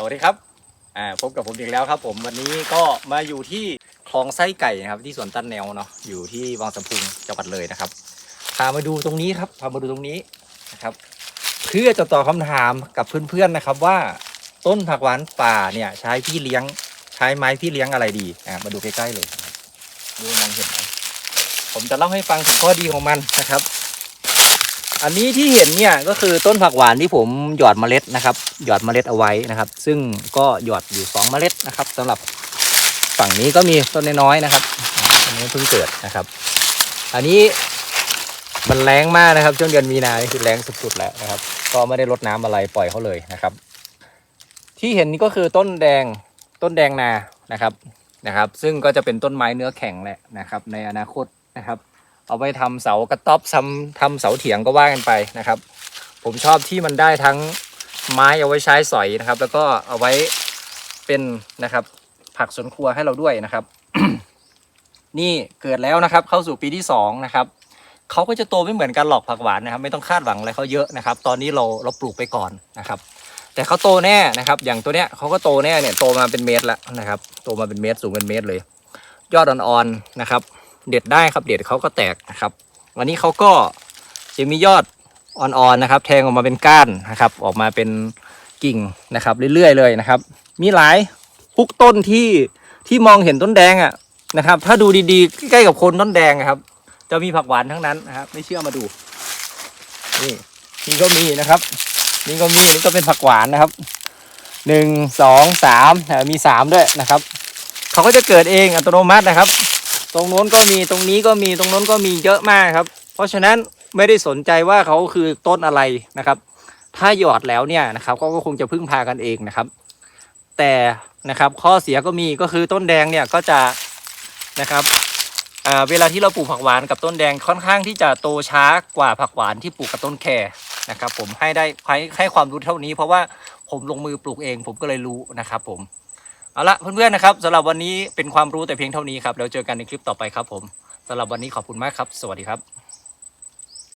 สวัสดีครับอ่าพบกับผมอีกแล้วครับ ผมวันนี้ก็มาอยู่ที่คลองไส้ไก่นะครับ ที่สวนตันแนวเนาะอยู่ที่วังสะพุงจังหวัดเลยนะครับพามาดูตรงนี้ครับพามาดูตรงนี้นะครับ เพื่อจะตอบคำถามกับเพื่อนๆนะครับ ว่าต้นผักหวานป่าเนี่ยใช้พี่เลี้ยงใช้ไม้พี่เลี้ยงอะไรดีอ่ามาดูใกล้ๆเลยดูมองเห็นไหมผมจะเล่าให้ฟังถึงข้อดีของมันนะครับ อันนี้ที่เห็นเนี่ยก็คือต้นผักหวานที่ผมหยอดเมล็ดนะครับ หยอดเมล็ดเอาไว้นะครับ ซึ่งก็หยอดอยู่สองเมล็ดนะครับสำหรับฝั่งนี้ก็มีต้นน้อยๆนะครับ อันนี้เพิ่งเกิดนะครับ อันนี้มันแรงมากนะครับช่วงเดือนมีนาคือแรงสุดๆแล้วนะครับ ก็ไม่ได้รดน้ำอะไรปล่อยเขาเลยนะครับ ที่เห็นนี่ก็คือต้นแดงต้นแดงนานะครับนะครับ ซึ่งก็จะเป็นต้นไม้เนื้อแข็งแหละนะครับ ในอนาคตนะครับ เอาไปทำเสากระต๊อบทำทำเสาเถียงก็ว่ากันไปนะครับ ผมชอบที่มันได้ทั้งไม้เอาไว้ใช้สอยนะครับ แล้วก็เอาไว้เป็นนะครับ ผักสวนครัวให้เราด้วยนะครับ นี่เกิดแล้วนะครับ เข้าสู่ปีที่สองนะครับเขาก็จะโตไม่เหมือนกันหรอกผักหวานนะครับ ไม่ต้องคาดหวังอะไรเขาเยอะนะครับ ตอนนี้เราเราปลูกไปก่อนนะครับ แต่เขาโตแน่นะครับ อย่างตัวเนี้ยเขาก็โตแน่เนี่ยโตมาเป็นเมตรแล้วนะครับ โตมาเป็นเมตรสูงเป็นเมตรเลย ยอดอ่อนๆนะครับ เด็ดได้ครับ เด็ดเขาก็แตกนะครับ วันนี้เขาก็จะมียอดอ่อนๆนะครับ แทงออกมาเป็นก้านนะครับ ออกมาเป็นกิ่งนะครับ เรื่อยๆเลยนะครับ มีหลายพุกต้นที่ที่มองเห็นต้นแดงอะนะครับ ถ้าดูดีๆใกล้ๆกับโคนต้นแดงครับ จะมีผักหวานทั้งนั้นนะครับ ไม่เชื่อมาดู นี่นี่ก็มีนะครับ นี่ก็มีนี่ก็เป็นผักหวานนะครับหนึ่งสองสามมีสามด้วยนะครับ เขาก็จะเกิดเองอัตโนมัตินะครับ รงโน้นก็มีตรงนี้ก็มีตรงโน้นก็มีเยอะมากครับ เพราะฉะนั้นไม่ได้สนใจว่าเขาคือต้นอะไรนะครับ ถ้าหยอดแล้วเนี่ยนะครับก็ก็คงจะพึ่งพากันเองนะครับ แต่นะครับข้อเสียก็มีก็คือต้นแดงเนี่ยก็จะนะครับเวลาที่เราปลูกผักหวานกับต้นแดงค่อนข้างที่จะโตช้ากว่าผักหวานที่ปลูกกับต้นแครนะครับผมให้ได้ให้ความรู้เท่านี้เพราะว่าผมลงมือปลูกเองผมก็เลยรู้นะครับผม เอาละเพื่อนๆนะครับสำหรับวันนี้เป็นความรู้แต่เพียงเท่านี้ครับแล้วเจอกันในคลิปต่อไปครับผมสำหรับวันนี้ขอบคุณมากครับ สวัสดีครับ